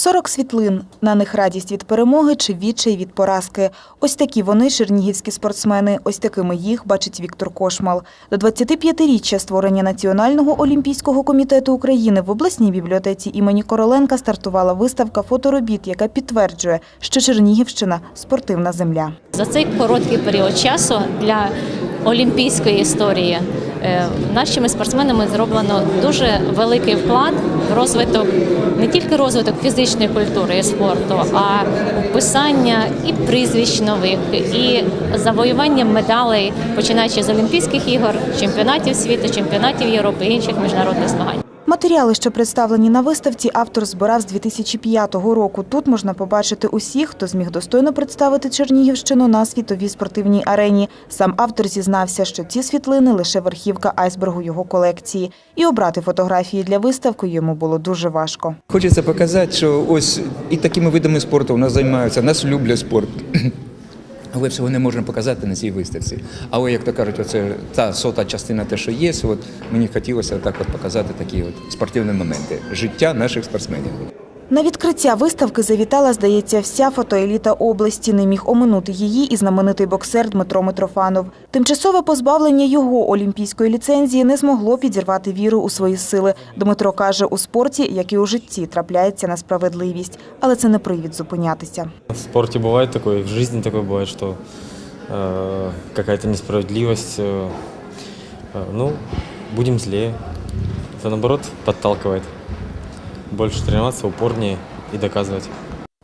40 світлин. На них радість від перемоги чи відчай від поразки. Ось такі вони, чернігівські спортсмени. Ось такими їх бачить Віктор Кошмал. До 25-річчя створення Національного олімпійського комітету України в обласній бібліотеці імені Короленка стартувала виставка фоторобіт, яка підтверджує, що Чернігівщина – спортивна земля. За цей короткий період часу для олімпійської історії нашими спортсменами зроблено дуже великий вклад в розвиток не тільки розвиток фізичної культури і спорту, а писання і прізвищ нових, і завоювання медалей, починаючи з Олімпійських ігор, чемпіонатів світу, чемпіонатів Європи і інших міжнародних змагань. Матеріали, що представлені на виставці, автор збирав з 2005 року. Тут можна побачити усіх, хто зміг достойно представити Чернігівщину на світовій спортивній арені. Сам автор зізнався, що ці світлини лише верхівка айсбергу його колекції. І обрати фотографії для виставки йому було дуже важко. Хочеться показати, що ось і такими видами спорту у нас займаються, нас люблять спорт. Але всього не можемо показати на цій виставці. Але, як то кажуть, оце та сота частина, те, що є, от мені хотілося так от показати такі от спортивні моменти життя наших спортсменів. На відкриття виставки завітала, здається, вся фотоеліта області. Не міг оминути її і знаменитий боксер Дмитро Митрофанов. Тимчасове позбавлення його олімпійської ліцензії не змогло підірвати віру у свої сили. Дмитро каже, у спорті, як і у житті, трапляється несправедливість. Але це не привід зупинятися. В спорте бывает такое, и в жизни такое бывает, что э, какая-то несправедливость. э, э, ну, будем злее. Это наоборот подталкивает. Больше тренуватися, упорніше і доказувати.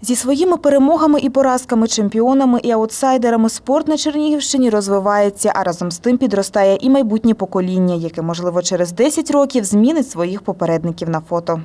Зі своїми перемогами і поразками, чемпіонами і аутсайдерами спорт на Чернігівщині розвивається, а разом з тим підростає і майбутнє покоління, яке, можливо, через 10 років змінить своїх попередників на фото.